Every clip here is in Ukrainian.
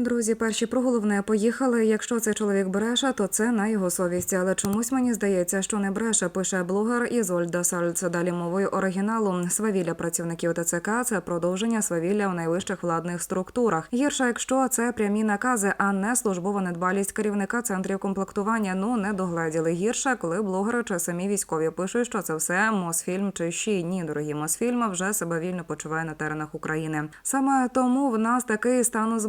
Друзі, перші про головне поїхали. Якщо цей чоловік бреше, то це на його совісті. Але чомусь мені здається, що не бреше. Пише блогер Ізольда Сальц. Далі мовою оригіналу. Свавілля працівників ТЦК це продовження свавілля в найвищих владних структурах. Гірше, якщо це прямі накази, а не службова недбалість керівника центрів комплектування. Ну не догледіли. Гірше, коли блогери чи самі військові пишуть, що це все Мосфільм чи ще ні, дорогі Мосфільм вже себе вільно почуває на теренах України. Саме тому в нас такий стан з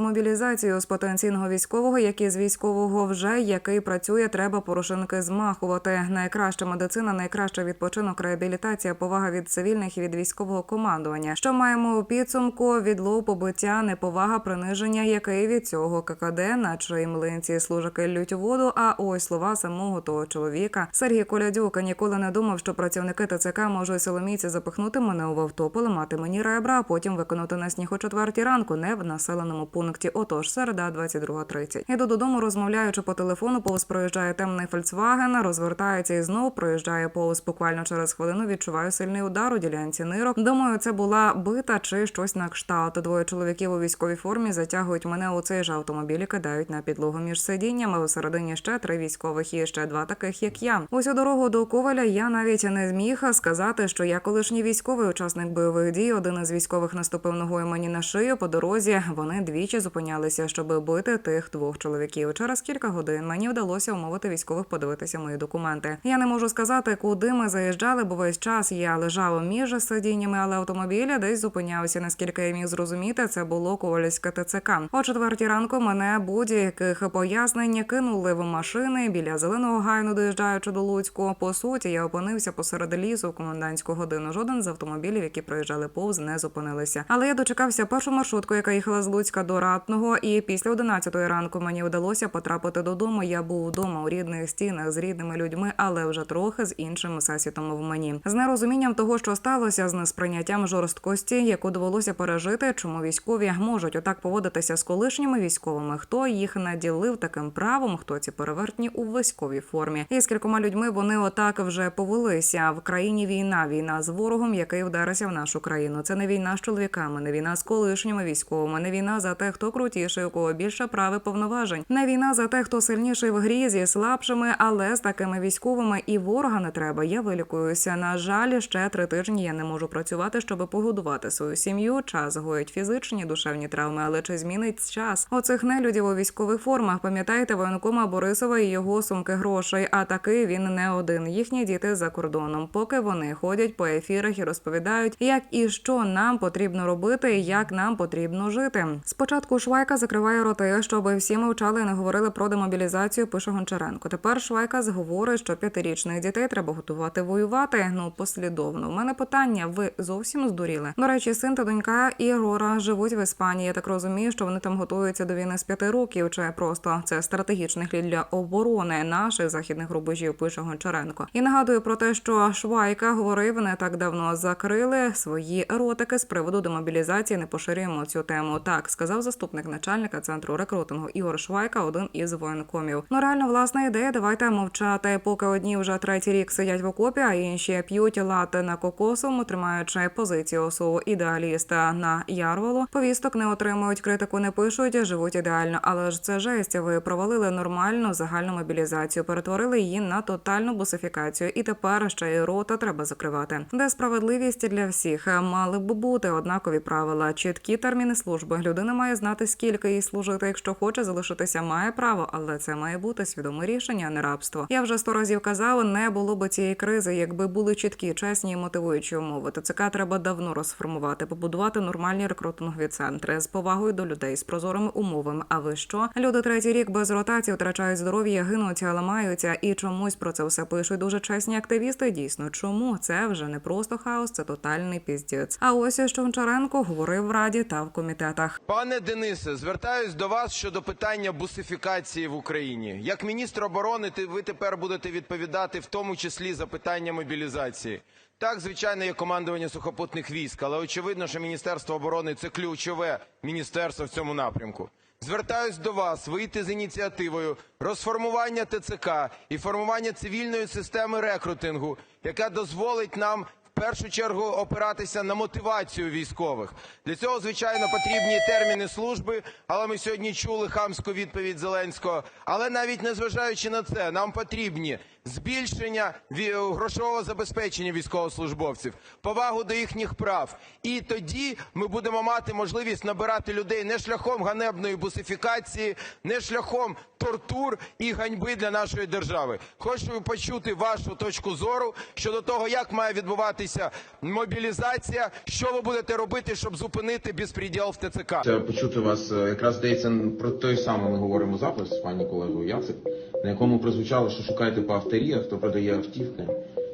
мобілізацією з потенційного військового, як і з військового вже який працює, треба порошинки змахувати. Найкраща медицина, найкраща відпочинок, реабілітація, повага від цивільних і від військового командування. Що маємо у підсумку? Відлов, побиття, неповага, приниження, який від цього ККД, наче й млинці служаки лють воду. А ось слова самого того чоловіка. Сергій Колядюк ніколи не думав, що працівники ТЦК можуть силоміці запихнути мене у авто, поламати мені ребра, а потім виконати на сніг о четвертій ранку, не в населеному пункті. Отож, середа, 22.30. Іду додому, розмовляючи по телефону, повз проїжджає темний Фольксваген, розвертається і знов проїжджає повз. Буквально через хвилину відчуваю сильний удар у ділянці нирок. Думаю, це була бита чи щось на кшталт. Двоє чоловіків у військовій формі затягують мене у цей же автомобіль і кидають на підлогу між сидіннями. Усередині ще три військових і ще два таких, як я. Усю дорогу до Коваля я навіть не зміг сказати, що я колишній військовий учасник бойових дій. Один із військових наступив ногою мені на шию. По дорозі вони двічі зупинялися, щоб бити тих двох чоловіків. Через кілька годин мені вдалося умовити військових подивитися мої документи. Я не можу сказати, куди ми заїжджали, бо весь час я лежав між сидіннями, але автомобіль десь зупинявся. Наскільки я міг зрозуміти, це було Ковальське ТЦК. О четвертій ранку мене будь-яких пояснень кинули в машини біля зеленого гайну, доїжджаючи до Луцьку. По суті, я опинився посеред лісу в комендантську годину. Жоден з автомобілів, які проїжджали повз, не зупинилися. Але я дочекався першу маршрутку, яка їхала з Луцька до Ратного, і після 11 ранку мені вдалося потрапити додому. Я був вдома у рідних стінах з рідними людьми, але вже трохи з іншим всесвітом в мені. З нерозумінням того, що сталося, з несприйняттям жорсткості, яку довелося пережити, чому військові можуть отак поводитися з колишніми військовими, хто їх наділив таким правом, хто ці перевертні у військовій формі, і з кількома людьми вони отак вже повелися. В країні війна, війна з ворогом, який вдарився в нашу країну. Це не війна з чоловіками, не війна з колишніми військовими, не війна за те, хто крутіший, у кого більше прав і повноважень, не війна за те, хто сильніший в грі зі слабшими, але з такими військовими і ворога не треба. Я вилікуюся. На жаль, ще три тижні я не можу працювати, щоб погодувати свою сім'ю. Час гоїть фізичні душевні травми, але чи змінить час оцих нелюдів у військових формах? Пам'ятаєте воєнкома Борисова і його сумки грошей? А такий він не один. Їхні діти за кордоном. Поки вони ходять по ефірах і розповідають, як і що нам потрібно робити, як нам потрібно жити. Спочатку Швайка закриває роти, щоб всі мовчали і не говорили про демобілізацію. Пише Гончаренко. Тепер Швайка говорить, що п'ятирічних дітей треба готувати воювати. Ну послідовно. У мене питання: ви зовсім здуріли? До речі, син та донька Ігора живуть в Іспанії. Я так розумію, що вони там готуються до війни з п'яти років. Чи просто це стратегічний хліб для оборони наших західних рубежів? Пише Гончаренко. І нагадую про те, що Швайка говорив не так давно. Закрили свої ротики з приводу демобілізації. Не поширюємо цю тему. Так сказав заступник начальника центру рекрутингу Ігор Швайка, один із воєнкомів. Ну реально власна ідея. Давайте мовчати. Поки одні вже третій рік сидять в окопі, а інші п'ють лати на кокосовому, тримаючи позицію особу ідеаліста на ярволу. Повісток не отримують, критику не пишуть, живуть ідеально. Але ж це жесть. Ви провалили нормальну загальну мобілізацію, перетворили її на тотальну бусифікацію. І тепер ще й рота треба закривати. Де справедливість для всіх мали б бути однакові правила, чіткі терміни служби. Людина має знати, скільки їй служити. Якщо хоче залишитися, має право, але це має бути свідоме рішення, а не рабство. Я вже сто разів казав, не було б цієї кризи, якби були чіткі, чесні і мотивуючі умови. ТЦК треба давно розформувати, побудувати нормальні рекрутингові центри з повагою до людей, з прозорими умовами. А ви що? Люди третій рік без ротації втрачають здоров'я, гинуть, ламаються і чомусь про це все пишуть дуже чесні активісти. Дійсно, чому це вже не просто хаос, це тотальний піздець. А ось що Гончаренко говорив в раді та в комітетах. Пане Денисе, звертаюсь до вас щодо питання бусифікації в Україні. Як міністр оборони, ви тепер будете відповідати в тому числі за питання мобілізації. Так, звичайно, є командування сухопутних військ, але очевидно, що Міністерство оборони це ключове міністерство в цьому напрямку. Звертаюсь до вас вийти з ініціативою розформування ТЦК і формування цивільної системи рекрутингу, яка дозволить нам першу чергу опиратися на мотивацію військових. Для цього, звичайно, потрібні терміни служби, але ми сьогодні чули хамську відповідь Зеленського. Але навіть незважаючи на це, нам потрібні збільшення грошового забезпечення військовослужбовців, повагу до їхніх прав. І тоді ми будемо мати можливість набирати людей не шляхом ганебної бусифікації, не шляхом тортур і ганьби для нашої держави. Хочу почути вашу точку зору щодо того, як має відбуватися мобілізація, що ви будете робити, щоб зупинити безпреділ в ТЦК. Почути вас е, якраз здається про той самий ми говоримо запис пані колегою Яцик, на якому прозвучало, що шукаєте по авторіях, хто продає автівки.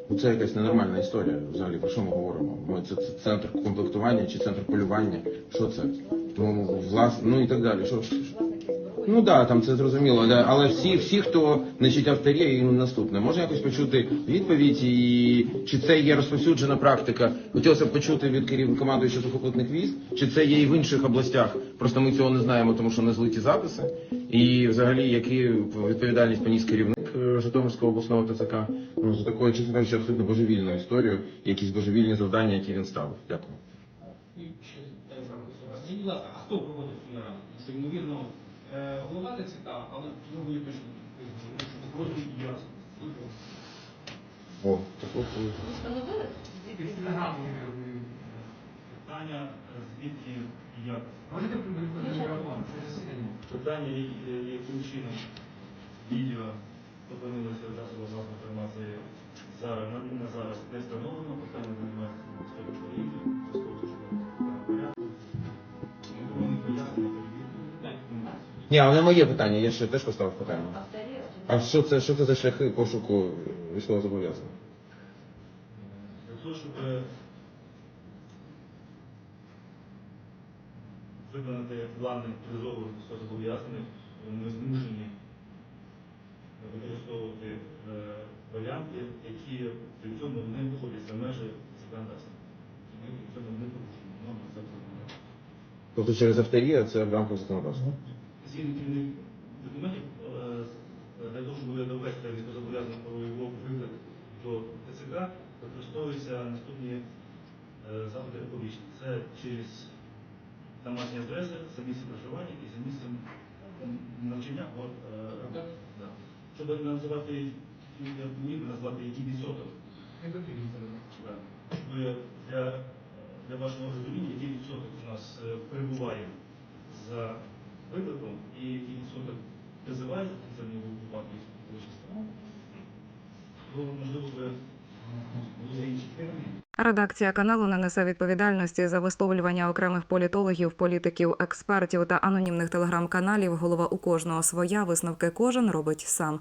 Ну це якась ненормальна історія. Взагалі про що ми говоримо? Ми це, це центр комплектування чи центр полювання? Що це? Ну власне, ну і так далі. Що що- Ну да, там це зрозуміло, да. але всі, всі, хто значить авторія і наступне, можна якось почути відповідь, і чи це є розповсюджена практика? Хотілося б почути від керів командуючого сухопутних військ, чи це є і в інших областях. Просто ми цього не знаємо, тому що не злиті записи. І взагалі, які відповідальність поніс керівник е, Житомирського обласного ТЦК ну, за такою, чесно кажучи, абсолютно божевільною історією, якісь божевільні завдання, які він ставив. Дякую. Скажіть, будь ласка, а хто проводив нараду? Що ймовірно е, голова ТЦК, але знову я пишу, що просто ясно. О, такого. Встановили? Під стенограму питання, е, звідки і як. Можете Питання, е, яким чином відео опинилося в засобах масової інформації зараз, на, зараз не встановлено, питання займається поліції, Ні, але не моє питання, я ще теж поставив питання. А що це, що це за шляхи пошуку військовозобов'язаних? Для того, щоб е, виконати плани призову військовозобов'язаних, ми змушені використовувати е, варіанти, які при цьому не виходять за межі законодавства. Ми в цьому не порушуємо. Норми закону. Тобто через авторія це в рамках законодавства. Згідно керівних документів, е, для того, щоб довести про його виклик до ТЦК, використовуються наступні е, заходи оповіщення. Це через домашні адреси, за місцем проживання і за місцем навчання. Е, да. Щоб називати, я міг назвати який відсоток. Щоб для, для вашого розуміння, який відсоток у нас перебуває за викликом і який відсоток призивається в цьому випадку вичисла. То, можливо, ви були інші терміни. Редакція каналу не несе відповідальності за висловлювання окремих політологів, політиків, експертів та анонімних телеграм-каналів. Голова у кожного своя висновки кожен робить сам.